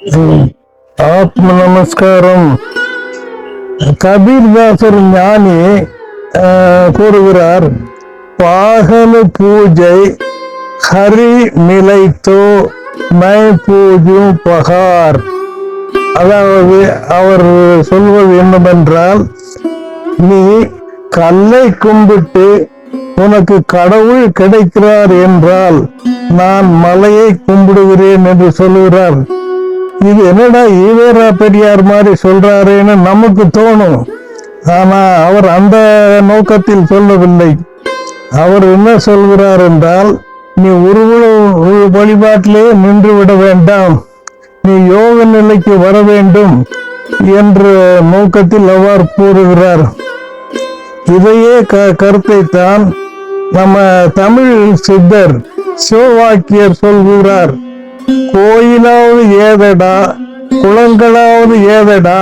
ஆத்ம நமஸ்காரம் கபீர்தாசர் ஞானி கூறுகிறார் பாகன பூஜை ஹரி நிலைத்தோ மை பூஜும் பகார். அதாவது அவர் சொல்வது என்னவென்றால் நீ கல்லை கும்பிட்டு உனக்கு கடவுள் கிடைக்கிறார் என்றால் நான் மலையை கும்பிடுகிறேன் என்று சொல்கிறார் இது என்னடா ஈவேரா பெரியார் மாதிரி சொல்றாருன்னு நமக்கு தோணும். ஆனா அவர் அந்த நோக்கத்தில் சொல்லவில்லை. அவர் என்ன சொல்கிறார் என்றால் நீ உருவ வழிபாட்டிலே நின்று விட வேண்டாம். நீ யோக நிலைக்கு வர வேண்டும் என்ற நோக்கத்தில் அவர் கூறுகிறார். இதையே க கருத்தை தான் நம்ம தமிழ் சித்தர் சிவவாக்கியர் சொல்கிறார். கோயிலாவது ஏதடா? குளங்களாவது ஏதடா?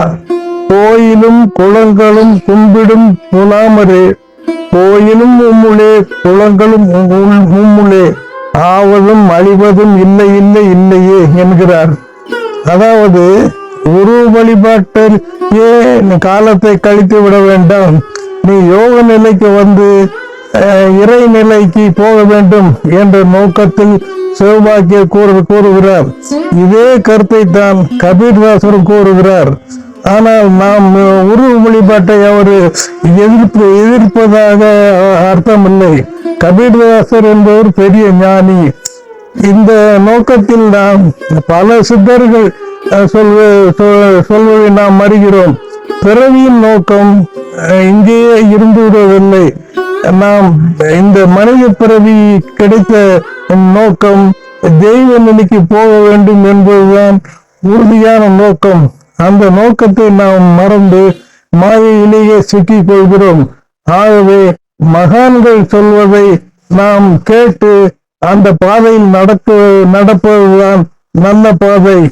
கோயிலும் குளங்களும் கும்பிடும் புலாமரே கோயிலும் உம்முளே குளங்களும் உம்முளே ஆவதும் அழிவதும் இல்லை இல்லை இல்லையே என்கிறார். அதாவது குரு வழிபாட்டில் ஏன் காலத்தை கழித்து விட வேண்டாம்? நீ யோக நிலைக்கு வந்து அஹ், இறை நிலைக்கு போக வேண்டும் என்ற நோக்கத்தில் சிவபாக்கிய கூறு கூறுகிறார். இதே கருத்தை தான் கபீர்தாசர் கூறுகிறார். ஆனால் நாம் உருவ வழிபாட்டை அவர் எதிர்ப்பு எதிர்ப்பதாக அர்த்தமில்லை. கபீர்தாசர் என்பவர் பெரிய ஞானி. இந்த நோக்கத்தில் நாம் பல சித்தர்கள் சொல்வ சொல்வதை நாம் அறிகிறோம். பிறவியின் நோக்கம் இங்கேயே இருந்து விடுவதில்லை நாம் இந்த மனித பிறவி கிடைத்த நோக்கம் தெய்வ நிலைக்கு போக வேண்டும் என்பதுதான் உறுதியான நோக்கம். அந்த நோக்கத்தை நாம் மறந்து மாயையிலேயே சிக்கிக் கொள்கிறோம். ஆகவே மகான்கள் சொல்வதை நாம் கேட்டு அந்த பாதையில் நடக்க நடப்பதுதான் நல்ல பாதை.